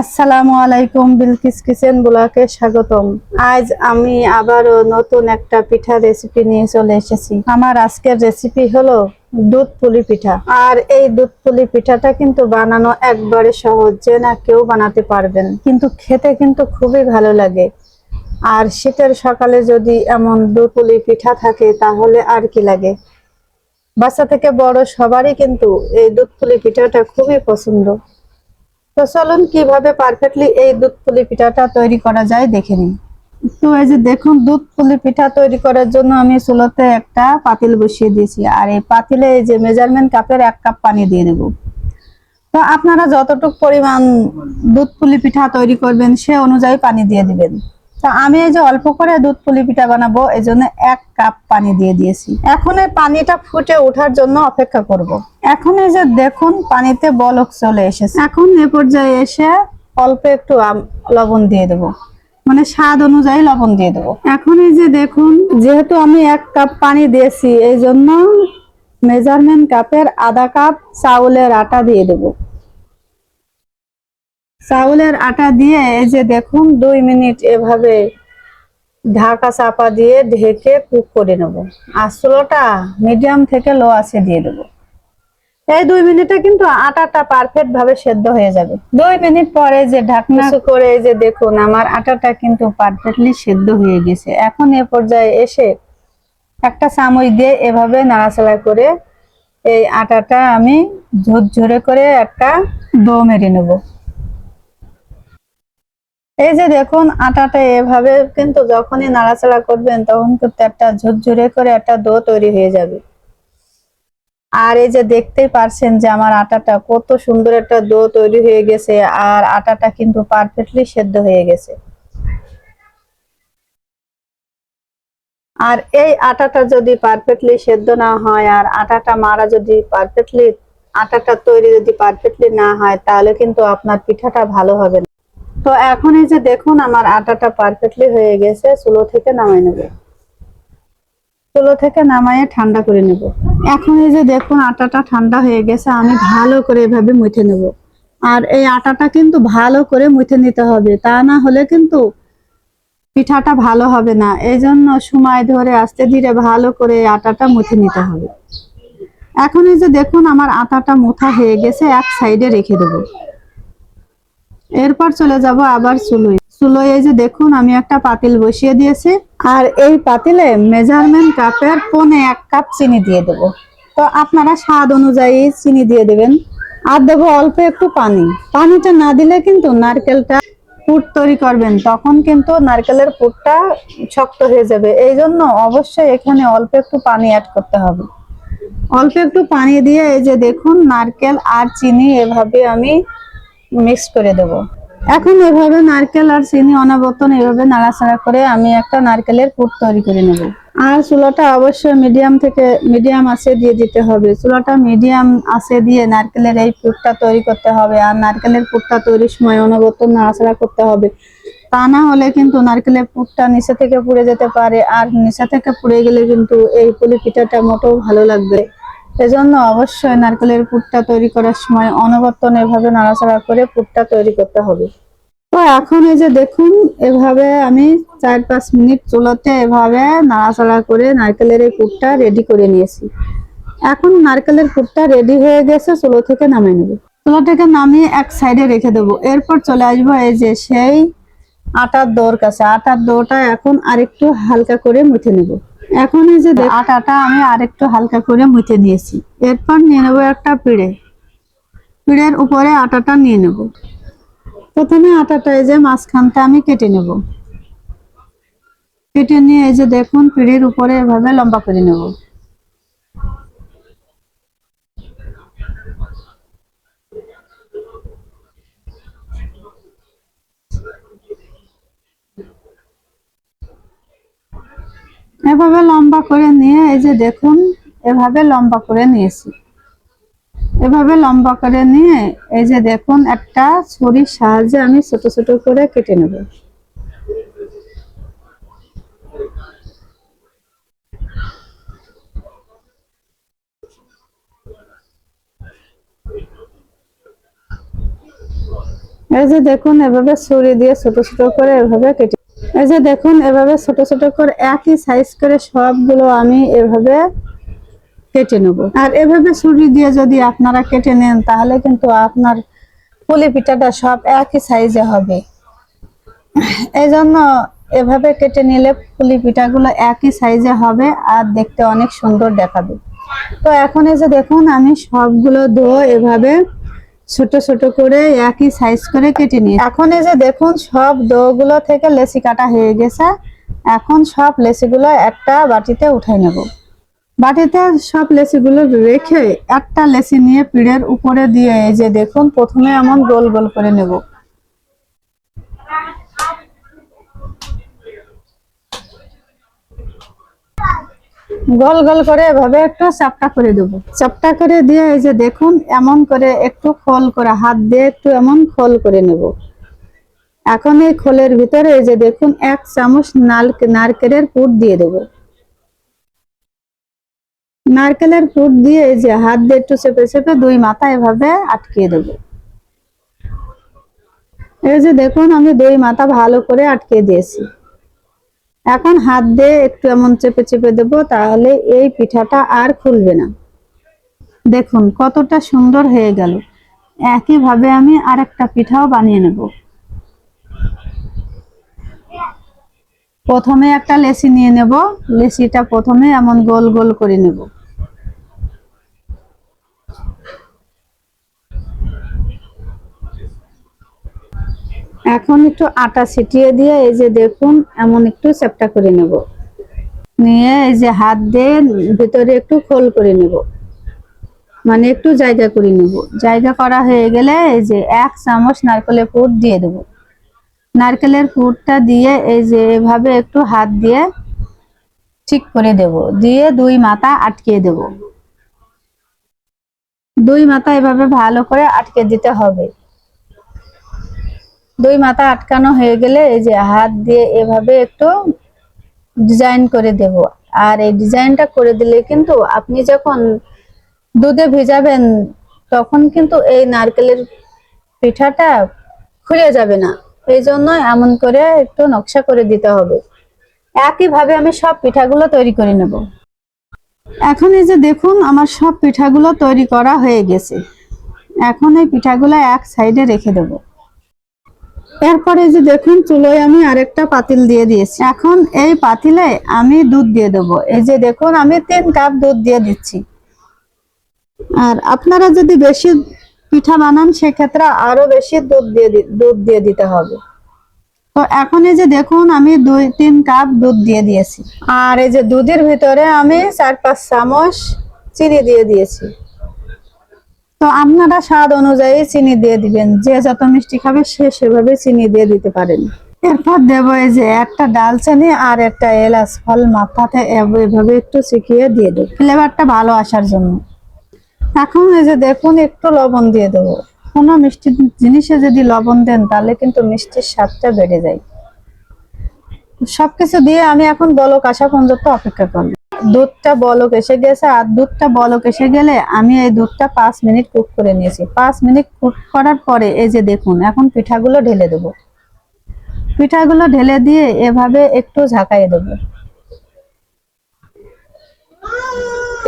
আসসালামু আলাইকুম, বিলকিস কিচেন ব্লকে স্বাগতম। আজ আমি আবারও নতুন একটা পিঠা রেসিপি নিয়ে চলে এসেছি। আমার আজকের রেসিপি হলো দুধ পুলি পিঠা। আর এই দুধ পুলি পিঠাটা কিন্তু বানানো একবারে সহজ, যে না কেউ বানাতে পারবেন। কিন্তু খেতে কিন্তু খুবই ভালো লাগে। আর শীতের সকালে যদি এমন দুধ পুলি পিঠা থাকে, তাহলে আর কি লাগে? বাচ্চা থেকে বড় সবারই কিন্তু এই দুধ পুলি পিঠাটা খুবই পছন্দ। তো চলুন কীভাবে পারফেক্টলি এই দুধ পুলি পিঠাটা তৈরি করা যায় দেখে নিন তো এই যে দেখুন দুধ পুলি পিঠা তৈরি করার জন্য আমি চুলোতে একটা পাতিল বসিয়ে দিয়েছি আর এই পাতিলে এই যে মেজারমেন্ট কাপের এক কাপ পানি দিয়ে দেব। তো আপনারা যতটুকু পরিমাণ দুধ পুলি পিঠা তৈরি করবেন সে অনুযায়ী পানি দিয়ে দিবেন। তা আমি এই যে অল্প করে দুধ পুলি পিঠা বানাবো এই জন্য এক কাপ পানি দিয়ে দিয়েছি। এখন এই পানিটা ফুটে ওঠার জন্য অপেক্ষা করব। এখন এই যে দেখুন, পানিতে বলক চলে এসেছে। এখন এ পর্যায়ে এসে অল্প একটু লবণ দিয়ে দেবো। মানে স্বাদ অনুযায়ী লবণ দিয়ে দেবো। এখন এই যে দেখুন, যেহেতু আমি এক কাপ পানি দিয়েছি এই জন্য মেজারমেন্ট কাপের আধা কাপ চাউলের আটা দিয়ে দেবো। চাউলের আটা দিয়ে এই যে দেখুন দুই মিনিট এভাবে ঢাকা চাপা দিয়ে ঢেকে কুক করে নেব। আর চুলোটা মিডিয়াম থেকে লো আছে দিয়ে দেবো। এই দুই মিনিটে কিন্তু আটাটা পারফেক্ট ভাবে সেদ্ধ হয়ে যাবে। দুই মিনিট পরে যে ঢাকনা করে এই যে দেখুন আমার আটাটা কিন্তু পারফেক্টলি সেদ্ধ হয়ে গেছে। এখন এ পর্যায়ে এসে একটা চামচ দিয়ে এভাবে নাড়াচাড়া করে এই আটাটা আমি ঝুরঝুরে করে একটা দো মেরে নেব। এই যে দেখুন, আটাটা এভাবে কিন্তু যখনই নাড়াচাড়া করবেন, তখন কিন্তু একটা ঝুরঝুরে করে একটা দো তৈরি হয়ে যাবে। আর এই যে দেখতেই পারছেন যে আমার আটাটা কত সুন্দর একটা দো তৈরি হয়ে গেছে, আর আটাটা কিন্তু পারফেক্টলি সেদ্ধ হয়ে গেছে। আর এই আটাটা যদি পারফেক্টলি সেদ্ধ না হয়, আর আটাটা মারা যদি পারফেক্টলি, আটাটা তৈরি যদি পারফেক্টলি না হয়, তাহলে কিন্তু আপনার পিঠাটা ভালো হবে না। তো এখন এই যে দেখুন, আমার আটাটা পারফেক্টলি হয়ে গেছে, চুলো থেকে নামাই নেব। চুলো থেকে নামাইয়ে ঠান্ডা করে নেব। এখন এই যে দেখুন, আটাটা ঠান্ডা হয়ে গেছে, আমি ভালো করে এভাবে মুঠে নেব। আর এই আটাটা কিন্তু ভালো করে মুঠে নিতে হবে, তা না হলে কিন্তু পিঠাটা ভালো হবে না। এই জন্য সময় ধরে আস্তে ধীরে ভালো করে আটাটা মুঠে নিতে হবে। এখন এই যে দেখুন, আমার আটাটা মুথা হয়ে গেছে, এক সাইডে রেখে দেবো। এরপর চলে যাব আবার চুলোয় চুলোয় এই যে দেখুন, আমি একটা পাতিল বসিয়ে দিয়েছি। আর এই পাতিলে মেজারমেন্ট কাপের পনে এক কাপ চিনি দিয়ে দেব। তো আপনারা স্বাদ অনুযায়ী চিনি দিয়ে দেবেন। আর দেবো অল্প একটু পানি। পানিটা না দিলে কিন্তু নারকেলটা পুর তৈরি করবেন, তখন কিন্তু নারকেলের পুরটা শক্ত হয়ে যাবে। এই জন্য অবশ্যই এখানে অল্প একটু পানি অ্যাড করতে হবে। অল্প একটু পানি দিয়ে এই যে দেখুন, নারকেল আর চিনি এভাবে আমি মিক্স করে দেব। এখন এভাবে নারকেল আর চিনি অনাবর্তন এভাবে নাড়াচাড়া করে আমি একটা নারকেলের পুর তৈরি করে নেব। আর চুলাটা অবশ্যই মিডিয়াম থেকে মিডিয়াম আছে দিয়ে দিতে হবে। চুলাটা মিডিয়াম আছে দিয়ে নারকেলের এই পুরটা তৈরি করতে হবে আর নারকেলের পুরটা তৈরির সময় অনবর্তন নাড়াচাড়া করতে হবে। তা না হলে কিন্তু নারকেলের পুরটা নিচে থেকে পুড়ে যেতে পারে আর নিচে থেকে পুড়ে গেলে কিন্তু এই পুলি পিঠাটা মোটেও ভালো লাগবে। এজন্য অবশ্যই নারকেলের পুরটা তৈরি করার সময় অনবর্তন এভাবে নাড়াচাড়া করে পুরটা তৈরি করতে হবে। তো এখন এই যে দেখুন, এভাবে আমি চার পাঁচ মিনিট চুলাতে এভাবে নাড়াচাড়া করে নারকেলের এই পুরটা রেডি করে নিয়েছি। এখন নারকেলের পুরটা রেডি হয়ে গেছে, চুলো থেকে নামিয়ে নেব। চুলো থেকে নামিয়ে এক সাইডে রেখে দেবো। এরপর চলে আসব এই যে সেই আটার দোর কাছে। আটার দোটা এখন আরেকটু হালকা করে মুছে নেব। এখন এই যে আটাটা আমি আরেকটু হালকা করে মুছে নিয়েছি। এরপর নিয়ে নেব একটা পিড়ে। পিড়ের উপরে আটাটা নিয়ে নেব। প্রথমে আটাটা এই যে মাঝখানটা আমি কেটে নেব। কেটে নিয়ে এই যে দেখুন, পিড়ের উপরে এভাবে লম্বা করে নেব। এভাবে লম্বা করে নিয়ে, এই যে দেখুন, এভাবে লম্বা করে নিয়েছি। এভাবে লম্বা করে নিয়ে, এই যে দেখুন, একটা ছুরির সাহায্যে আমি ছোট ছোট করে কেটে নেব। এই যে দেখুন, এভাবে ছুরি দিয়ে ছোট ছোট করে এভাবে কেটে এই যে দেখুন, এভাবে ছোট ছোট করে একই সাইজ করে সবগুলো আমি এভাবে কেটে নেব। আর এভাবে ছুরি দিয়ে যদি আপনারা কেটে নেন, তাহলে কিন্তু আপনার পুলি পিঠাটা সব একই সাইজে হবে। এই জন্য এভাবে কেটে নিলে পুলি পিঠাগুলো একই সাইজে হবে আর দেখতে অনেক সুন্দর দেখাবে। তো এখন এই যে দেখুন, আমি সবগুলো দো এভাবে ছোট ছোট করে একই সাইজ করে কেটে নিয়ে এখন এই যে দেখুন, সব দোগুলো থেকে লেসি কাটা হয়ে গেছে। এখন সব লেসিগুলো একটা বাটিতে উঠাই নেব। বাটিতে সব লেসিগুলো রেখে একটা লেসি নিয়ে পিড়ের উপরে দিয়ে এই যে দেখুন, প্রথমে এমন গোল গোল করে নেব। গোল গোল করে এভাবে একটু চাপটা করে দেব। চাপটা করে দিয়ে এই যে দেখুন, এমন করে একটু খোল করে, হাত দিয়ে একটু এমন খোল করে নেব। এখন এই খোলের ভিতরে এই যে দেখুন, এক চামচ নারকেলের পুর দিয়ে দেব। নারকেলের পুর দিয়ে এই যে হাত দিয়ে একটু চেপে চেপে দুই মাথা এভাবে আটকিয়ে দেব। এই যে দেখুন, আমি দুই মাথা ভালো করে আটকে দিয়েছি। এখন হাত দিয়ে একটু এমন চেপে চেপে দেব, তাহলে এই পিঠাটা আর খুলবে না। দেখুন, কতটা সুন্দর হয়ে গেল। একইভাবে আমি আর একটা পিঠাও বানিয়ে নেব। প্রথমে একটা লেসি নিয়ে নেব। লেসিটা প্রথমে এমন গোল গোল করে নেব। এখন একটু আটা ছিটিয়ে দিয়ে এই যে দেখুন, এমন একটু চ্যাপটা করে নেব। নিয়ে এই যে হাত দিয়ে ভিতরে একটু খোল করে নেব। মানে একটু জায়গা করে নেব। জায়গা করা হয়ে গেলে এই যে এক চামচ নারকেলের পুর দিয়ে দেব। নারকেলের পুরটা দিয়ে এই যে এভাবে একটু হাত দিয়ে ঠিক করে দেব। দিয়ে দুই মাথা আটকিয়ে দেব। দুই মাথা এভাবে ভালো করে আটকে দিতে হবে। দুই মাথা আটকানো হয়ে গেলে এই যে হাত দিয়ে এভাবে একটু ডিজাইন করে দেব। আর এই ডিজাইনটা করে দিলে কিন্তু আপনি যখন দুধে ভিজাবেন, তখন কিন্তু এই নারকেলের পিঠাটা খুলে যাবে না। এই জন্য এমন করে একটু নকশা করে দিতে হবে। একইভাবে আমি সব পিঠাগুলো তৈরি করে নেব। এখন এই যে দেখুন, আমার সব পিঠাগুলো তৈরি করা হয়ে গেছে। এখন এই পিঠাগুলো এক সাইডে রেখে দেবো। এরপরে যে দেখুন, চুলোয় আমি আরেকটা পাতিল দিয়ে দিয়েছি। এখন এই পাতিলে আমি দুধ দিয়ে দেবো। এই যে দেখুন, আমি তিন কাপ দুধ দিয়ে দিচ্ছি। আর আপনারা যদি বেশি পিঠা বানান, সেক্ষেত্রে আরও বেশি দুধ দিয়ে দুধ দিয়ে দিতে হবে। তো এখন এই যে দেখুন, আমি দুই, তিন কাপ দুধ দিয়ে দিয়েছি। আর এই যে দুধের ভিতরে আমি চার, পাঁচ চামচ চিনি দিয়ে দিয়েছি। তো আপনারা স্বাদ অনুযায়ী চিনি দিয়ে দিবেন। যে যত মিষ্টি খাবে সে সেভাবে চিনি দিয়ে দিতে পারেন। এরপর দেবো এই যে একটা ডালচিনি আর একটা এলাচ ফল মাথাতে এভাবে একটু শিখিয়ে দিয়ে দেবো। ফ্লেভারটা ভালো আসার জন্য। এখন এই যে দেখুন, একটু লবণ দিয়ে দেবো। কোনো মিষ্টি জিনিসে যদি লবণ দেন, তাহলে কিন্তু মিষ্টির স্বাদটা বেড়ে যায়। সবকিছু দিয়ে আমি এখন বলক আসা পর্যন্ত অপেক্ষা করব। দুধটা বলক এসে গেছে আর দুধটা বলক এসে গেলে আমি এই দুধটা পাঁচ মিনিট কুক করে নিয়েছি। পাঁচ মিনিট কুক করার পরে এই যে দেখুন, এখন পিঠাগুলো ঢেলে দেবো। পিঠাগুলো ঢেলে দিয়ে এভাবে একটু ঝাঁকাইয়ে দেবো।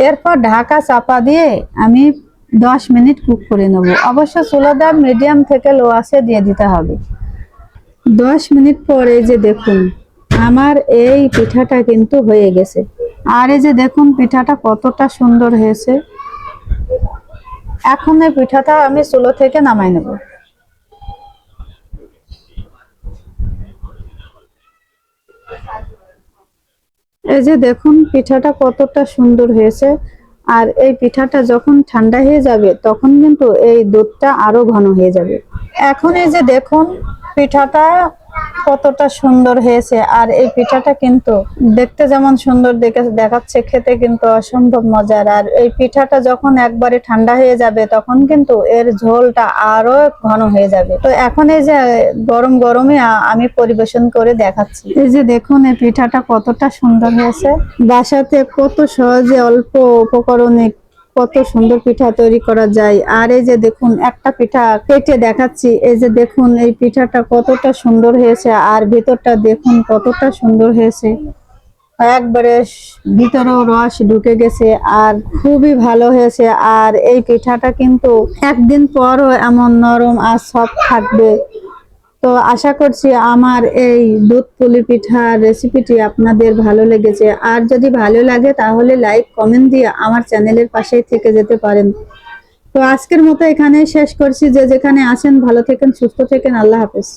এরপর ঢাকা চাপা দিয়ে আমি দশ মিনিট কুক করে নেব। অবশ্য চুলাদার মিডিয়াম থেকে লো আছে, দিয়ে দিতে হবে। দশ মিনিট পরে যে দেখুন, আমার এই পিঠাটা কিন্তু হয়ে গেছে। আর এই যে দেখুন, পিঠাটা কতটা সুন্দর হয়েছে। এখন এই পিঠাটা আমি চুলো থেকে নামাই নেব। এই যে দেখুন, পিঠাটা কতটা সুন্দর হয়েছে। আর এই পিঠাটা যখন ঠান্ডা হয়ে যাবে, তখন কিন্তু এই দুধটা আরও ঘন হয়ে যাবে। এখন এই যে দেখুন পিঠাটা কতটা সুন্দর হয়েছে, আর এই পিঠাটা কিন্তু দেখতে যেমন সুন্দর দেখে দেখাচ্ছে, খেতে কিন্তু অসম্ভব মজার। আর এই পিঠাটা যখন একবারে ঠান্ডা হয়ে যাবে, তখন কিন্তু এর ঝোলটা আরও ঘন হয়ে যাবে। তো এখন এই যে গরম গরমে আমি পরিবেশন করে দেখাচ্ছি। এই যে দেখুন, এই পিঠাটা কতটা সুন্দর হয়েছে। বাসাতে কত সহজে অল্প উপকরণে কত সুন্দর পিঠা তৈরি করা যায়। আর এই যে দেখুন, একটা পিঠা কেটে দেখাচ্ছি। এই যে দেখুন, এই পিঠাটা কতটা সুন্দর হয়েছে। আর ভেতরটা দেখুন, কতটা সুন্দর হয়েছে। একবারে ভিতরেও রস ঢুকে গেছে আর খুবই ভালো হয়েছে। আর এই পিঠাটা কিন্তু একদিন পরও এমন নরম আর সফট থাকবে। তো আশা করছি আমার এই দুধ পুলি পিঠার রেসিপিটি আপনাদের ভালো লেগেছে। আর যদি ভালো লাগে তাহলে লাইক কমেন্ট দিয়ে আমার চ্যানেলের পাশেই থেকে যেতে পারেন। তো আজকের মতো এখানেই শেষ করছি। যে যেখানে আছেন ভালো থেকেন, সুস্থ থেকেন, আল্লাহ হাফেজ।